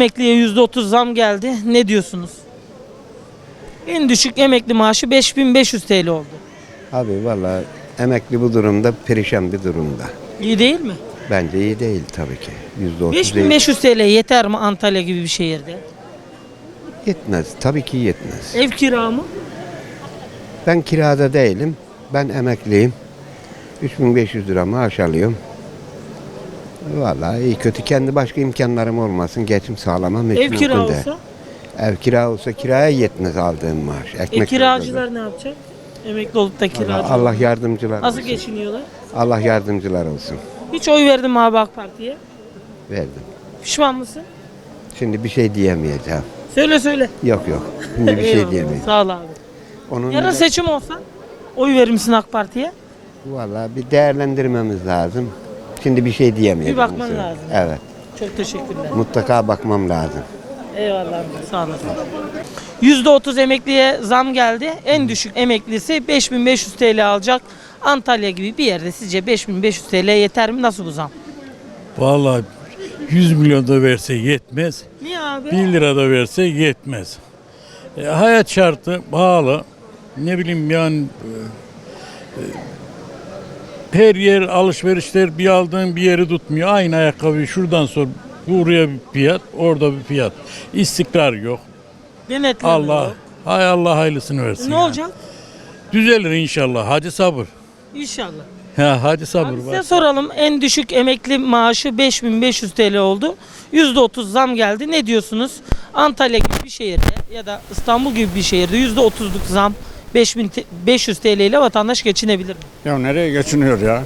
Emekliye %30 zam geldi. Ne diyorsunuz? En düşük emekli maaşı 5500 TL oldu. Abi valla emekli bu durumda perişan bir durumda. İyi değil mi? Bence iyi değil tabii ki. Yüzde otuz değil. 5500 TL yeter mi Antalya gibi bir şehirde? Yetmez. Tabii ki yetmez. Ev kira mı? Ben kirada değilim. Ben emekliyim. 3500 lira maaş alıyorum. Valla iyi kötü kendi başka imkanlarım olmasın. Geçim sağlamam hiç Ev kira mümkün değil. olsa? Ev kira olsa kiraya yetmez aldığım maaş. E Ekmek kiracılar ne yapacak? Emekli olup da Allah, kiracı. Allah yardımcılar Nasıl olsun. geçiniyorlar? Allah yardımcılar olsun. Hiç oy verdim mi abi AK Parti'ye? Verdim. Pişman mısın? Şimdi bir şey diyemeyeceğim. Söyle söyle. Yok yok. Şimdi bir şey Eyvallah, diyemeyeceğim. Sağ ol abi. Onun Yarın seçim olsa oy verir misin AK Parti'ye? Valla bir değerlendirmemiz lazım. Şimdi bir şey diyemeyeceğim. Bir bakman mesela. lazım. Evet. Çok teşekkürler. Mutlaka bakmam lazım. Eyvallah sağ olasın. %30 emekliye zam geldi. En düşük emeklisi 5500 TL alacak. Antalya gibi bir yerde sizce 5500 TL yeter mi? Nasıl bu zam? Vallahi 100 milyon da verse yetmez. Niye abi? 1 lira da verse yetmez. E, hayat şartı pahalı. Ne bileyim yani e, e, her yer alışverişler bir aldığın bir yeri tutmuyor. Aynı ayakkabıyı şuradan sor. Buraya bir fiyat, orada bir fiyat. İstikrar yok. Denetleme Allah, yok. hay Allah hayırlısını versin. Ne yani. olacak? Düzelir inşallah. Hadi sabır. İnşallah. Ha, hadi sabır. Abi size var. soralım. En düşük emekli maaşı 5500 TL oldu. %30 zam geldi. Ne diyorsunuz? Antalya gibi bir şehirde ya da İstanbul gibi bir şehirde %30'luk zam 5500 TL ile vatandaş geçinebilir mi? Ya nereye geçiniyor ya?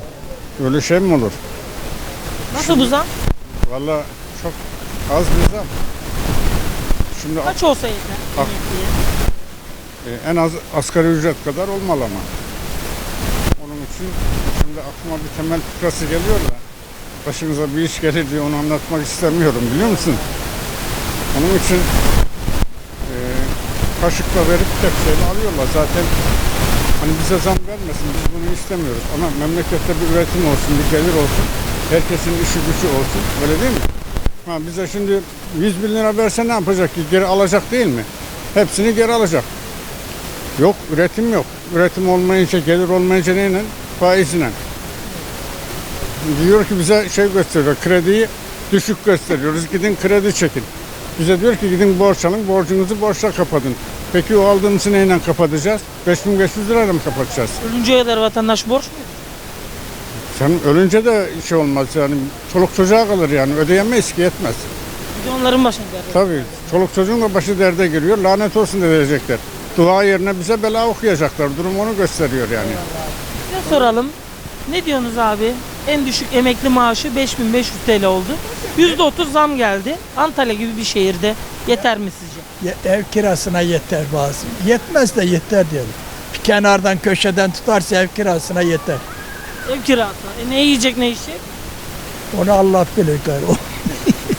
Öyle şey mi olur? Nasıl bu zam? Vallahi çok az bir zam. Şimdi Kaç olsa yeter? E, en az asgari ücret kadar olmalı ama. Onun için şimdi aklıma bir temel fıkrası geliyor da başınıza bir iş gelir diye onu anlatmak istemiyorum biliyor musun? Onun için kaşıkla verip tepsiyle alıyorlar zaten. Hani bize zam vermesin biz bunu istemiyoruz ama memlekette bir üretim olsun, bir gelir olsun. Herkesin işi gücü olsun. Öyle değil mi? Ha, bize şimdi 100 bin lira verse ne yapacak ki? Geri alacak değil mi? Hepsini geri alacak. Yok üretim yok. Üretim olmayınca gelir olmayınca neyle? Faizle. Diyor ki bize şey gösteriyor krediyi düşük gösteriyoruz. Gidin kredi çekin. Bize diyor ki gidin borç alın borcunuzu borçla kapatın. Peki o aldığımızı neyle kapatacağız? 5500 lirayla mı kapatacağız? Ölünceye kadar vatandaş borç mu? Sen ölünce de şey olmaz yani çoluk çocuğa kalır yani ödeyemeyiz ki yetmez. Bir de onların başına geldi. Tabii çoluk çocuğun da başı derde giriyor lanet olsun da verecekler. Dua yerine bize bela okuyacaklar. Durum onu gösteriyor yani. Size soralım. Ne diyorsunuz abi? En düşük emekli maaşı 5500 TL oldu. %30 zam geldi. Antalya gibi bir şehirde yeter mi sizce? Ye- ev kirasına yeter bazı. Yetmez de yeter diyelim. Bir kenardan köşeden tutarsa ev kirasına yeter. Ev kirası. E ne yiyecek ne içecek? Onu Allah bilir. gayrı. O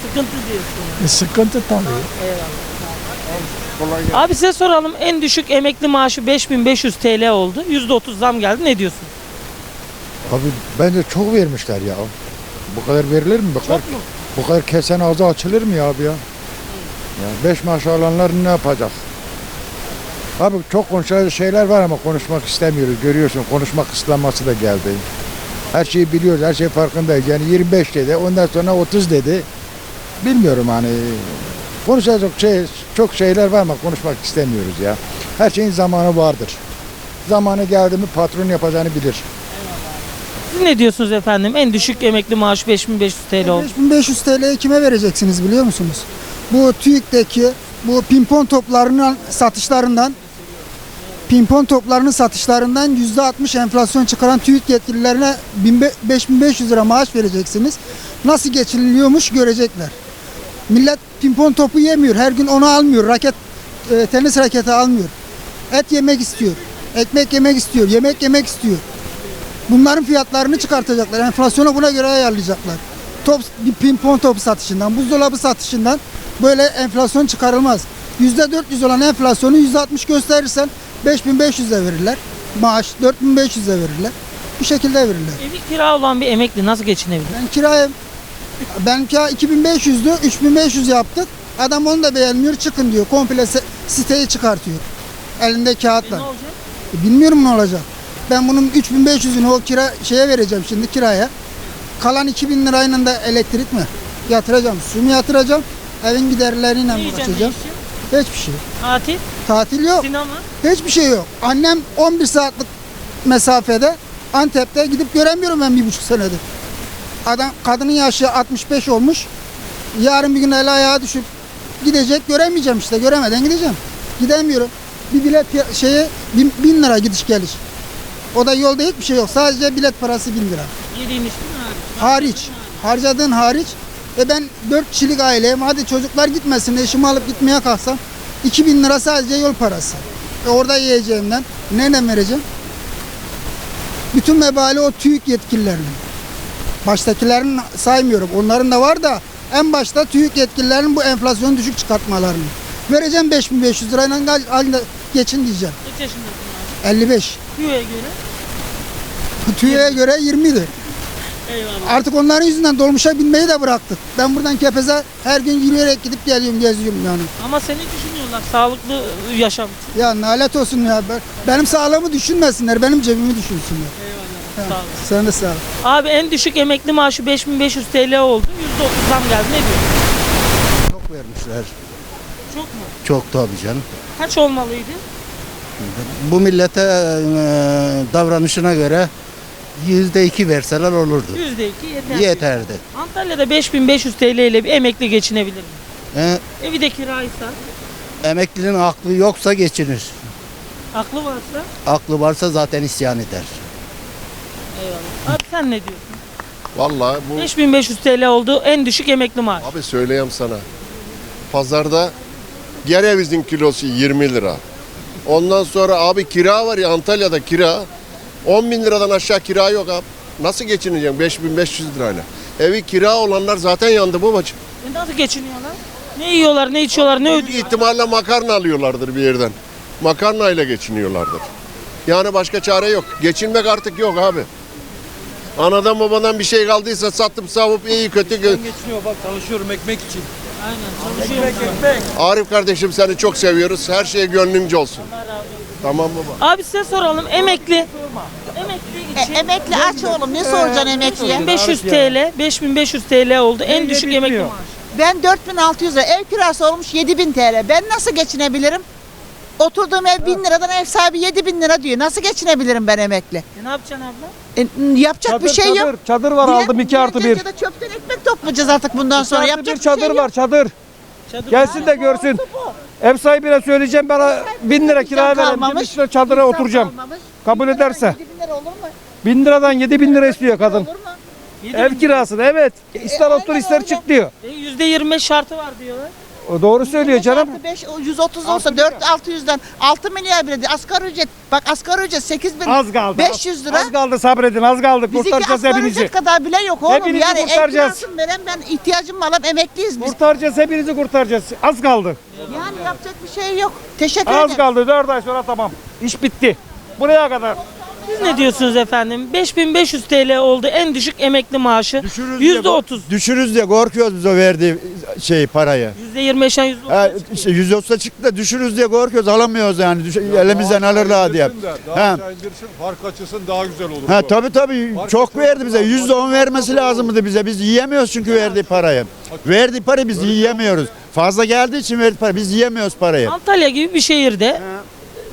Sıkıntı diyorsun. bir sıkıntı tabii. Abi size soralım. En düşük emekli maaşı 5500 TL oldu. %30 zam geldi. Ne diyorsun? Abi bence çok vermişler ya. Bu kadar verilir mi? Bu kadar, mu? bu kadar kesen ağzı açılır mı ya abi ya? Ya beş maaş alanlar ne yapacak? Abi çok konuşacak şeyler var ama konuşmak istemiyoruz. Görüyorsun konuşma kısıtlaması da geldi. Her şeyi biliyoruz, her şey farkındayız. Yani 25 dedi, ondan sonra 30 dedi. Bilmiyorum hani. Konuşacak şey, çok şeyler var ama konuşmak istemiyoruz ya. Her şeyin zamanı vardır. Zamanı geldi mi patron yapacağını bilir. Ne diyorsunuz efendim? En düşük emekli maaşı 5500 TL oldu. 5500 TL'yi kime vereceksiniz biliyor musunuz? Bu TÜİK'teki bu pimpon toplarının satışlarından pimpon toplarının satışlarından %60 enflasyon çıkaran TÜİK yetkililerine 1500 5500 lira maaş vereceksiniz. Nasıl geçiniliyormuş görecekler. Millet pimpon topu yemiyor. Her gün onu almıyor. Raket e, tenis raketi almıyor. Et yemek istiyor. Ekmek yemek istiyor. Yemek yemek istiyor. Bunların fiyatlarını çıkartacaklar. Enflasyonu buna göre ayarlayacaklar. Top, bir pimpon topu satışından, buzdolabı satışından böyle enflasyon çıkarılmaz. %400 olan enflasyonu %60 gösterirsen 5500'e verirler. Maaş 4500'e verirler. Bu şekilde verirler. Evi kira olan bir emekli nasıl geçinebilir? Ben kiraya ben kira 2500'dü, 3500 yaptık. Adam onu da beğenmiyor çıkın diyor. Komple siteyi çıkartıyor. Elinde kağıtla. E, ne olacak? Bilmiyorum ne olacak. Ben bunun 3500'ünü o kira şeye vereceğim şimdi kiraya. Kalan 2000 lirayla da elektrik mi? Yatıracağım. Su mu yatıracağım? Evin giderleriyle Ne yiyeceksin, ne uğraşacağım. Hiçbir şey. Tatil, Tatil yok. sinema. Hiçbir şey yok. Annem 11 saatlik mesafede Antep'te gidip göremiyorum ben bir buçuk senedir. Adam kadının yaşı 65 olmuş. Yarın bir gün el ayağa düşüp gidecek göremeyeceğim işte. Göremeden gideceğim. Gidemiyorum. Bir bilet ya- şeye bin, bin lira gidiş geliş. O da yolda hiçbir şey yok. Sadece bilet parası bin lira. Yediğin içtiğin hariç. Hariç. Harcadığın hariç. E ben 4 kişilik aileyim. Hadi çocuklar gitmesin. Eşimi alıp gitmeye kalksam 2000 lira sadece yol parası. E orada yiyeceğimden nereden vereceğim? Bütün mebali o TÜİK yetkililerinin. Baştakilerin saymıyorum. Onların da var da en başta TÜİK yetkililerinin bu enflasyonu düşük çıkartmalarını. Vereceğim 5500 lirayla geçin diyeceğim. Kaç yaşındasın abi? 55. TÜİ'ye göre. TÜİK'e göre 20'dir. Eyvallah. Artık onların yüzünden dolmuşa binmeyi de bıraktık. Ben buradan Kepez'e her gün yürüyerek gidip geliyorum, geziyorum yani. Ama seni düşünüyorlar sağlıklı yaşam için. Ya nalet olsun ya. Ben- Benim sağlığımı düşünmesinler, benim cebimi düşünsünler. Eyvallah. Sağ ol. Sen de sağ ol. Abi en düşük emekli maaşı 5500 TL oldu. %30 zam geldi. Ne diyorsun? Çok vermişler. Çok mu? Çok tabii canım. Kaç olmalıydı? Bu millete e, davranışına göre yüzde iki verseler olurdu. %2 yeter. Yeterdi. Antalya'da 5500 TL ile bir emekli geçinebilir mi? E, Evi de kiraysa, emeklinin aklı yoksa geçinir. aklı varsa. Aklı varsa zaten isyan eder. Eyvallah. Abi sen ne diyorsun? Vallahi bu 5500 TL oldu en düşük emekli maaşı. abi söyleyeyim sana. Pazarda gerevizin kilosu 20 lira. Ondan sonra abi kira var ya Antalya'da kira. 10 bin liradan aşağı kira yok abi. Nasıl geçineceğim 5500 lirayla? Evi kira olanlar zaten yandı babacığım. E nasıl geçiniyorlar? Ne yiyorlar, ne içiyorlar, ne Büyük ödüyorlar? ihtimalle makarna alıyorlardır bir yerden. Makarna ile geçiniyorlardır. Yani başka çare yok. Geçinmek artık yok abi. Anadan babadan bir şey kaldıysa satıp savup iyi kötü gö- geçiniyor bak çalışıyorum ekmek için. Aynen çalışıyorum. Arif kardeşim seni çok seviyoruz. Her şey gönlünce olsun. Tamam baba. Abi size soralım emekli. Emekli için Emekli aç oğlum ne soracaksın emekliye? 5500 TL, 5500 TL oldu en düşük emekli maaşı. Ben 4600 lira ev kirası olmuş 7000 TL. Ben nasıl geçinebilirim? Oturduğum ev 1000 liradan ev sahibi 7000 lira diyor. Nasıl geçinebilirim ben emekli? E ne yapacaksın abla? E, n- yapacak bir şey yok. Çadır, çadır var aldım 2 artı 1. Ya da çöpten ekmek toplayacağız artık bundan sonra. Yapacak bir çadır şey var yok. çadır. Çadır Gelsin de görsün. Ev sahibine söyleyeceğim bana 1000 lira kira İnsan vereyim. kalmamış. Gidip şöyle çadıra İnsan oturacağım. kalmamış. Kabul Bin liradan ederse. 7000 lira olur mu? 1000 liradan 7000 lira istiyor kadın. Olur mu? Ev kirasını evet. İster E, otur aynen ister öyle. çık diyor. E, %25 şartı var diyorlar. O doğru söylüyor canım. Artı 5, o 130 olsa 4 600'den 6 milyar bile değil. Asgari ücret. Bak asgari ücret 8000 Az kaldı. 500 lira. Az kaldı sabredin az kaldı. Bizimki Kurtaracağız asgari hepinizi. ücret kadar bile yok oğlum. Hepinizi yani kurtaracağız. kirasını veren ben ihtiyacımı alıp emekliyiz biz. Kurtaracağız hepinizi kurtaracağız. Az kaldı. Yani yapacak bir şey yok. Teşekkür Az ederim. kaldı 4 ay sonra tamam. İş bitti. Buraya kadar. Siz ne diyorsunuz efendim? 5500 TL oldu en düşük emekli maaşı. %30. Düşürürüz diye korkuyoruz biz o verdiği şey parayı. %25'den %30. Ha, işte 130'a çıktı da düşürürüz diye korkuyoruz alamıyoruz yani Düş- elimizden alırlar diye. Ha. fark açısın daha güzel olur. Ha tabii tabii çok verdi bize. Yüzde on vermesi lazımdı bize. Biz yiyemiyoruz çünkü verdiği parayı. Verdiği parayı biz yiyemiyoruz. Fazla geldiği için verdiği parayı biz yiyemiyoruz parayı. Antalya gibi bir şehirde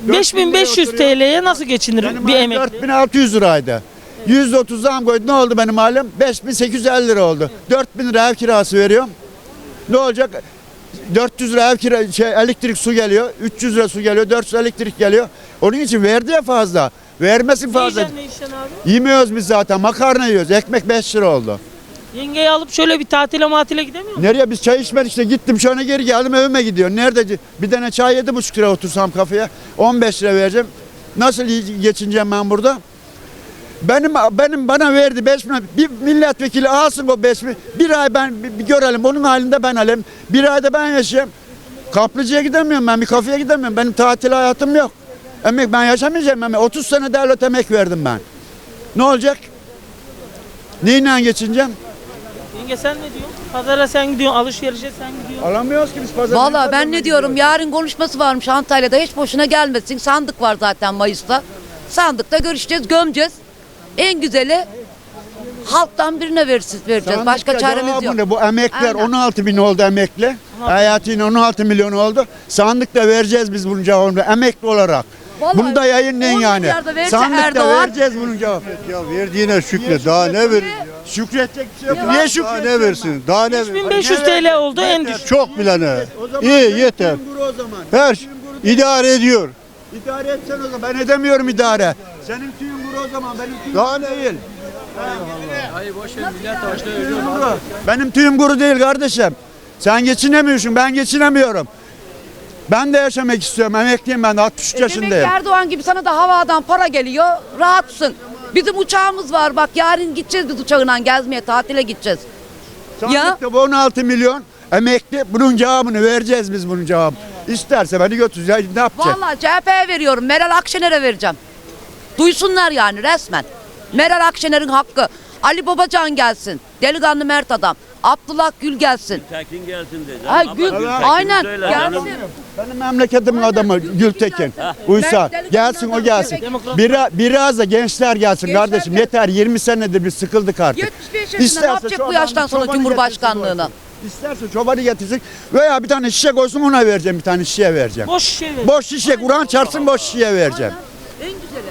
5500 TL'ye nasıl geçinir bir emekli? 4600 liraydı. %30 zam koydu. Ne oldu benim halim? 5850 lira oldu. 4000 lira ev kirası veriyorum. Ne olacak? 400 lira ev kira, şey, elektrik su geliyor. 300 lira su geliyor. 400 elektrik geliyor. Onun için verdi ya fazla. Vermesin fazla. yiyeceksin, ne içeceksin abi? Yemiyoruz biz zaten. Makarna yiyoruz. Ekmek 5 lira oldu. Yengeyi alıp şöyle bir tatile matile gidemiyor musun? Nereye biz çay içmedik işte gittim şöyle geri geldim evime gidiyor. Nerede bir tane çay yedi buçuk lira otursam kafeye 15 lira vereceğim. Nasıl geçineceğim ben burada? Benim benim bana verdi 5 bin bir milletvekili alsın o 5 bin bir ay ben bir, bir görelim onun halinde ben alayım bir ayda ben yaşayayım. Kaplıcıya gidemiyorum ben bir kafeye gidemiyorum benim tatil hayatım yok. Emek ben yaşamayacağım emek 30 sene devlet emek verdim ben. Ne olacak? Neyle geçineceğim? Yenge sen ne diyorsun? Pazara sen gidiyorsun, alışverişe sen gidiyorsun. Alamıyoruz ki biz pazarda. Valla ben ne diyorum yarın konuşması varmış Antalya'da hiç boşuna gelmesin. Sandık var zaten Mayıs'ta. Sandıkta görüşeceğiz, gömeceğiz. En güzeli halktan birine veririz, vereceğiz. Başka çaremiz yok. Bu emekler Aynen. 16 bin oldu emekli. Hayatının 16 milyon oldu. Sandıkta vereceğiz biz bunun cevabını emekli olarak. Vallahi Bunu da yayınlayın 10 yani. milyar da verirse Sandıkta Erdoğan- vereceğiz bunun cevabını. Ya verdiğine şükret. Daha ne ver? Şükredecek bir şey yok. Ya Niye Daha şükredecek? ne versin? Daha ne ver? 1500 TL oldu en düşük. Çok bilene. İyi yeter. o zaman. Her şey idare ediyor. İdare etsen o zaman. Ben edemiyorum idare. Senin tüyün kuru o zaman. Benim tüyüm Daha kuru ne? değil. Benim tüyüm kuru değil kardeşim. Sen geçinemiyorsun. Ben geçinemiyorum. Ben de yaşamak istiyorum. Emekliyim ben. 63 E demek yaşındayım. Erdoğan gibi sana da havadan para geliyor, rahatsın. Bizim uçağımız var bak yarın gideceğiz biz uçağına gezmeye, tatile gideceğiz. Ya Sandıkta bu 16 milyon emekli. Bunun cevabını vereceğiz biz bunun cevabını. İsterse beni götüreceğiz. Ne yapacak? vallahi CHP'ye veriyorum, Meral Akşener'e vereceğim. Duysunlar yani resmen. Meral Akşener'in hakkı. Ali Babacan gelsin. Delikanlı Mert adam. Abdullah Gül gelsin. Tekin gelsin de. Ay, Gül, aynen söyle gelsin. Benim memleketimin adamı Gültekin. Uysal. Ben- Gelsin o gelsin. Demokrat- Biraz, biraz da gençler gelsin Gençler kardeşim. gelsin. Yeter 20 senedir biz sıkıldık artık. 75 yaşında ne yapacak bu çobanı- yaştan sonra çobanı Cumhurbaşkanlığını? getirsin, İsterse çobanı getirsin veya bir tane şişe koysun ona vereceğim bir tane şişeye vereceğim. Boş şey ver. Boş şişe Kur'an çarpsın boş şişeye vereceğim. En güzeli.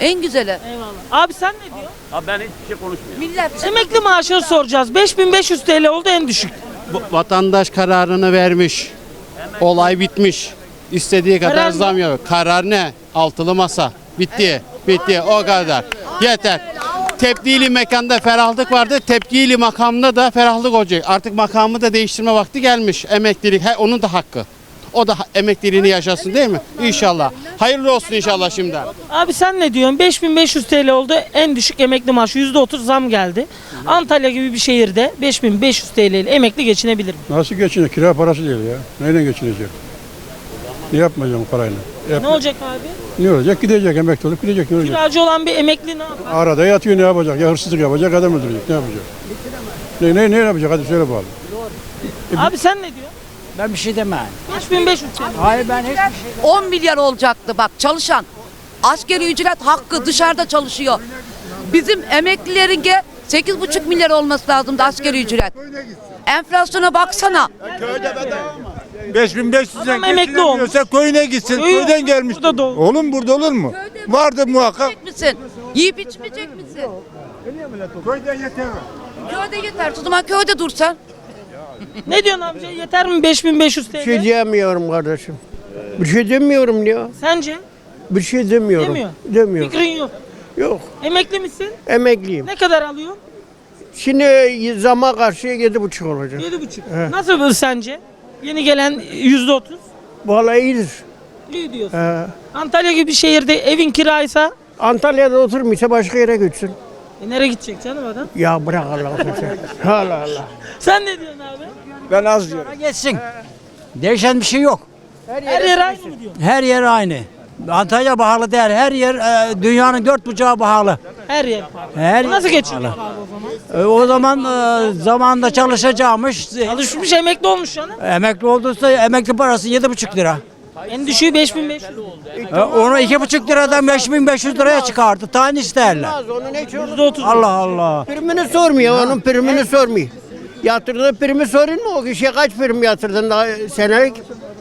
En güzeli. Eyvallah. Abi sen ne diyorsun? Abi ben hiçbir şey konuşmuyorum. Millet Emekli maaşını soracağız. 5500 TL oldu en düşük. Vatandaş kararını vermiş. Olay bitmiş. İstediği kadar Karar zam yok. Karar ne? Altılı masa. Bitti. Bitti. O kadar. Yeter. Tebdili mekanda ferahlık vardı. Tebdili makamda da ferahlık olacak. Artık makamı da değiştirme vakti gelmiş. Emeklilik. He, onun da hakkı. O da emekliliğini yaşasın değil mi? İnşallah. Hayırlı olsun inşallah şimdiden. Abi sen ne diyorsun? 5500 TL oldu en düşük emekli maaşı. %30 zam geldi. Antalya gibi bir şehirde 5500 TL ile emekli geçinebilir mi? Nasıl geçinecek? Kira parası değil ya. Neyle geçinecek? Ne yapmayacağım parayla? Yap- Ne olacak abi? Ne olacak? Gidecek emekli olup gidecek. Ne olacak? Kiracı olan bir emekli ne yapar? Arada yatıyor ne yapacak? Ya hırsızlık yapacak, adam öldürecek. Ne yapacak? Ne, ne, ne yapacak? Hadi söyle bakalım. Abi sen ne diyorsun? Ben bir şey demem. 5500 TL. Hayır ben hiçbir şey 10 milyar olacaktı bak çalışan. Askeri ücret hakkı dışarıda çalışıyor. Bizim emeklilerinki 8,5 milyar olması lazımdı askeri ücret. Enflasyona baksana. 5500'den Adam emekli geçinemiyorsa köyüne gitsin. Köyü- Köyden gelmiş. Burada doğdu. Oğlum burada olur mu? Vardır muhakkak. Yiyecek misin? Yiyip içmeyecek misin? Köyden yeter. Köyde yeter. O zaman köyde dursan. Ne diyorsun amca? Yeter mi 5500 TL? şey diyemiyorum kardeşim. Bir şey demiyorum ya. Sence? Bir şey demiyorum. Demiyor. Demiyorum. Fikrin yok. Yok. Emekli misin? Emekliyim. Ne kadar alıyorsun? Şimdi zama karşı yedi buçuk olacak. 7,5. Nasıl bu sence? Yeni gelen %30. Vallahi iyidir. İyi diyorsun. He. Antalya gibi bir şehirde evin kiraysa Antalya'da oturmuyorsa başka yere götürsün. E nereye gidecek canım adam? Ya bırak Allah'ı seversen. Allah Allah. Sen ne diyorsun abi? Ben az diyorum. geçsin. Değişen bir şey yok. Her yer aynı mı diyorsun? Her yer aynı. Antalya pahalı değil. Her yer e, dünyanın dört bucağı pahalı. Her yer. Her Nasıl geçiniyor abi o zaman? E, o zaman e, zamanında çalışacakmış. Çalışmış emekli olmuş canım. Emekli olduysa emekli parası yedi buçuk lira. En düşüğü 5500. E, onu iki buçuk liradan beş bin beş yüz liraya çıkardı. Tane isterler. Onun hiç %30. Allah Allah. Primini sormuyor, onun primini sormuyor. Yatırdığı primi sorun mu? O kişiye kaç prim yatırdın daha senelik?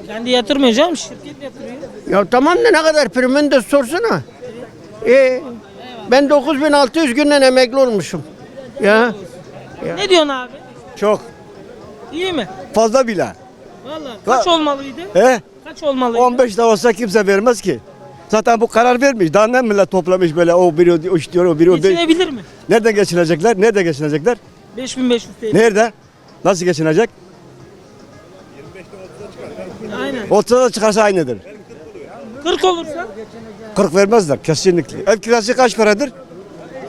Kendi yatırmıyor canım. Şirket yatırıyor. Ya tamam da ne kadar primini de sorsana. Ee, ben 9600 günden emekli olmuşum. Ya Ne diyorsun abi? Çok. İyi mi? Fazla bile. Vallahi kaç olmalıydı? He? Kaç olmalıydı? 15 de olsa kimse vermez ki. Zaten bu karar vermiş. Daha ne millet toplamış böyle o biri o iş diyor o biri o biri. Geçinebilir mi? Nereden geçinecekler? Nerede geçinecekler? 5500 TL. Nerede? Nasıl geçinecek? Aynen. 30'a da çıkarsa aynıdır. 40 olursa? 40 vermezler kesinlikle. Ev kirası kaç paradır?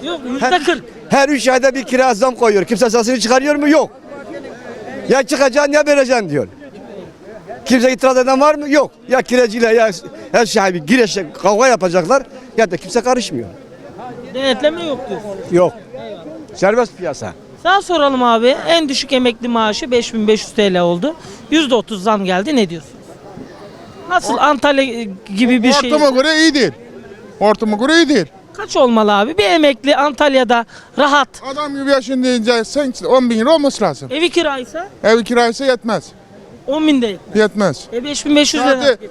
Yok yüzde 40. Her 3 ayda bir kira zam koyuyor. Kimse sesini çıkarıyor mu? Yok. Ya çıkacaksın ya vereceksin diyor. Kimse itiraz eden var mı? Yok. Ya kiracıyla ya ev sahibi gireşe kavga yapacaklar ya da kimse karışmıyor. Denetleme yok diyorsun. Yok. Serbest piyasa. Daha soralım abi. En düşük emekli maaşı 5500 TL oldu. %30 zam geldi. Ne diyorsunuz? Nasıl Antalya gibi bir şey? Ortama göre iyi değil. Ortama göre iyi değil. Kaç olmalı abi? Bir emekli Antalya'da rahat. Adam gibi yaşındayınca sen 10 bin lira olması lazım. Evi kiraysa Ev kiraysa yetmez. 10 bin değil. Yetmez. E 5500 lira. Sadece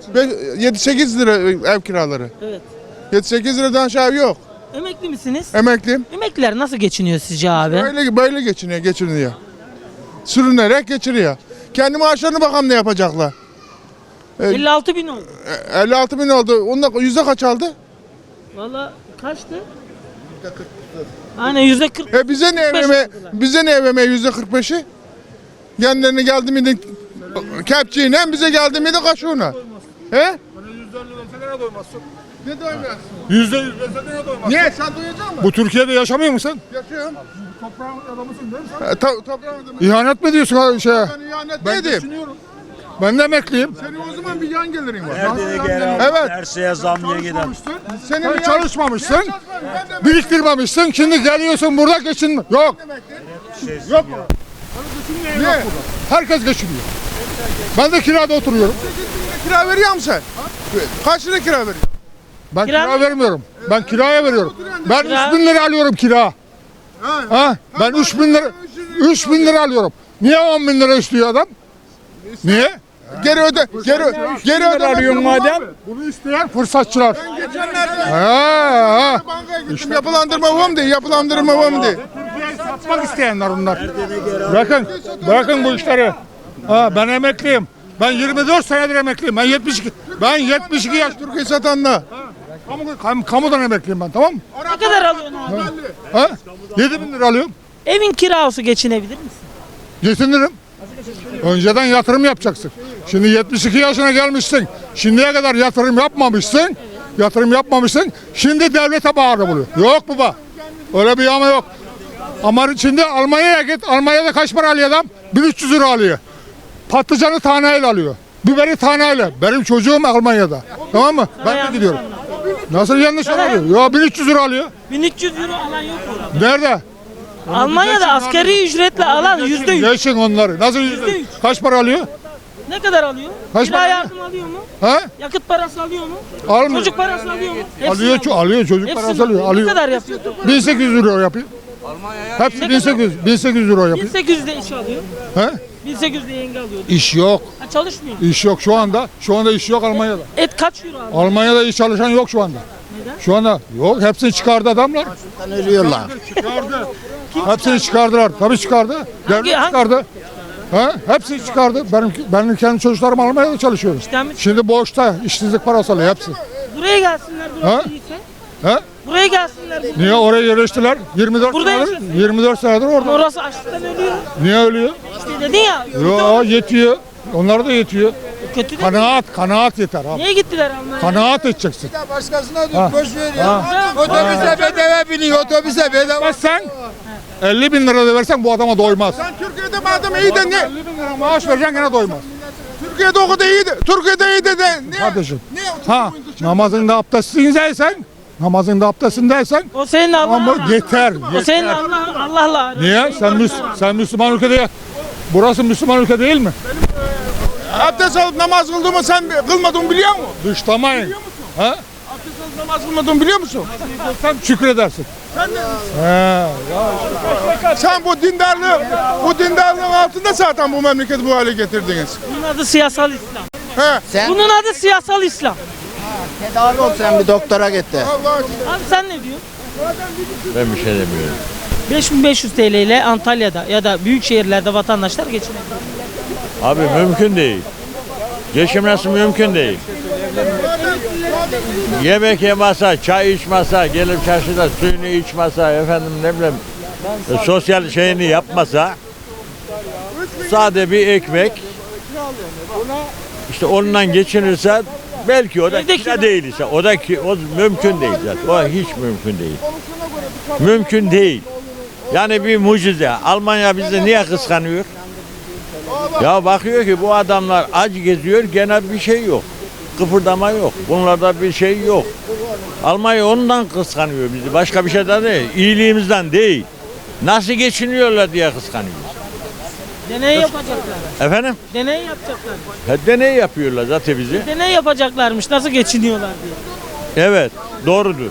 7-8 lira ev kiraları. Evet. 7-8 liradan aşağı yok. Emekli misiniz? Emekliyim. Emekliler nasıl geçiniyor sizce abi? Böyle böyle geçiniyor, geçiniyor. Sürünerek geçiriyor. Kendi maaşlarını bakalım ne yapacaklar. 56 bin oldu. E, 56 bin oldu. Onda yüzde kaç aldı? Valla kaçtı? Aynen yüzde 40. E bize ne 45 evime, bize ne evime yüzde 45'i? Kendilerine geldi miydi kepçeyle bize geldi miydi kaşığına? He? Ne doymuyorsun? Yüzde yüz versen ne doymaz? Niye? Sen doyacak mısın? Bu Türkiye'de yaşamıyor musun? Yaşıyorum. Toprağın adamısın değil mi sen? E, ta, toprağın adamı. İhanet mi diyorsun ha şeye? Ben ihanet Ben dedim. düşünüyorum. Ben de emekliyim. Senin o zaman bir yan gelirin var. Evet. Her şeye zam niye gider? Senin Sen bir yan- çalışmamışsın, Ben de- biriktirmemişsin. Şimdi geliyorsun burada geçin. Yok. Yok mu? Ne? Herkes geçiniyor. Ben de kirada oturuyorum. Kira veriyor musun sen? Kaç lira kira veriyorsun? Ben Kira kira, mı? vermiyorum. Ben kiraya veriyorum. Ben Kira- 3 bin lira alıyorum kira. Ha? Ben 3 bin lira 3 bin lira alıyorum. Niye 10 bin lira istiyor adam? Niye? Geri öde. Geri, geri öde. arıyorsun madem? Bunu isteyen fırsatçılar. Ha, ha. Bankaya gittim yapılandırma var mı diye. Yapılandırma var mı diye. Satmak isteyenler onlar. Bırakın, bırakın bu işleri. Ha, ben emekliyim. Ben 24 senedir emekliyim. Ben 72, ben 72 yaş. Türkiye satanla. Kamu, kam- kamudan emekliyim ben tamam mı? Ne kadar alıyorsun abi? Ha? 7 bin lira alıyorum. Evin kirası geçinebilir misin? Getiririm. Önceden yatırım yapacaksın. Şimdi 72 yaşına gelmişsin. Şimdiye kadar yatırım yapmamışsın. Yatırım yapmamışsın. Şimdi devlete bağlı buluyor. Yok baba. Öyle bir yama yok. Ama şimdi Almanya'ya git. Almanya'da kaç para alıyor adam? 1300 lira alıyor. Patlıcanı taneyle alıyor. Biberi taneyle. Benim çocuğum Almanya'da. Tamam mı? Ben de gidiyorum. Nasıl yanlış alıyor? Yo 1300 lira alıyor. 1300 euro alan yok mu? Nerede? Almanya'da asgari ücretle alan yüzde yüz. Geçin onları. Nasıl yüzde? yüz. Kaç para alıyor? Ne kadar alıyor? Kaç Kira para yardım alıyor mu? Ha? Yakıt parası alıyor mu? Almıyor. Çocuk parası alıyor mu? Hepsini Alıyor, ço- alıyor çocuk Hepsini parası alıyor. Ne alıyor. kadar yapıyor? 1800 euro yapıyor. Hepsi 1800, 1800 euro yapıyor. 1800 de iş alıyor. He? 1800 de yenge alıyor. İş yok. Ha, çalışmıyor. İş yok şu anda. Şu anda iş yok Almanya'da. Et kaç euro abi? Almanya'da iş çalışan yok şu anda. Neden? Şu anda yok. Hepsini çıkardı adamlar. Ölüyorlar. Çıkardı. Hepsini çıkardılar. Tabii çıkardı. Devlet hangi- çıkardı. Ha? Hepsini çıkardı. Benim, benim kendi çocuklarım Almanya'da çalışıyor. İşten mi? Şimdi boşta işsizlik parası alıyor hepsi. Buraya gelsinler burası Ha? iyiyse. Ha? Buraya gelsinler. Niye oraya yerleştiler? 24 Burada senedir. yaşasın. 24 senedir orada. Orası açlıktan ölüyor. Niye ölüyor? İşte dedin ya. Yo yetiyor. Onlar da yetiyor. Kötü değil. Kanaat, kanaat yeter abi. Niye gittiler Almanya'ya? Kanaat edeceksin. Başkasına Ha. dur. Boş ver Ha. Otobüse bedava biniyor. Otobüse bedava. Ama sen 50 bin lira da versen bu adama doymaz. Sen Türkiye'de madem iyi de ne? 50 bin lira maaş vereceksin gene doymaz. Türkiye'de o kadar iyi de. Türkiye'de iyi de de. Ne? Kardeşim. Ne? Ha namazında abdestliysen namazında abdestindeysen O senin ama yeter. O senin yeter. Allah Allah'la. Niye? Sen, Müs sen Müslüman ülkede Burası Müslüman ülke değil mi? Abdest alıp namaz kıldığımı sen kılmadın biliyor musun? Dışlamayın. Ha? Abdest alıp namaz kılmadın biliyor musun? Sen şükredersin. He. Sen bu dindarlığı, bu dindarlığın altında zaten bu memleketi bu hale getirdiniz. Bunun adı siyasal İslam. He. Sen Bunun adı siyasal İslam. Tedavi ol sen bir doktora git de. Abi sen ne diyorsun? Ben bir şey demiyorum. 5500 TL ile Antalya'da ya da büyük şehirlerde vatandaşlar geçinebilir. Abi mümkün değil. Geçinmesi mümkün değil. Yemek yemasa, çay içmasa, gelip çarşıda suyunu içmasa, efendim ne bileyim e, sosyal şeyini yapmasa sade bir ekmek işte onunla geçinirse belki o da Evde kira kira. değilse o da ki o mümkün değil zaten. O hiç mümkün değil. Mümkün değil. Yani bir mucize. Almanya bizi niye kıskanıyor? Ya bakıyor ki bu adamlar aç geziyor gene bir şey yok. Kıpırdama yok. Bunlarda bir şey yok. Almanya ondan kıskanıyor bizi. Başka bir şeyden değil. İyiliğimizden değil. Nasıl geçiniyorlar diye kıskanıyoruz. Deney yapacaklar. Efendim? Deney yapacaklar. Ha, deney yapıyorlar zaten bizi. Deney yapacaklarmış nasıl geçiniyorlar diye. Evet, doğrudur.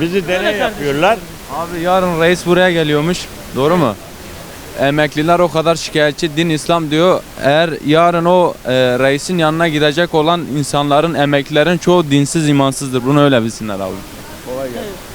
Bizi deney kardeşim. yapıyorlar. Abi yarın reis buraya geliyormuş. Doğru mu? Emekliler o kadar şikayetçi din İslam diyor. Eğer yarın o e, reisin yanına gidecek olan insanların emeklilerin çoğu dinsiz imansızdır. Bunu öyle bilsinler abi.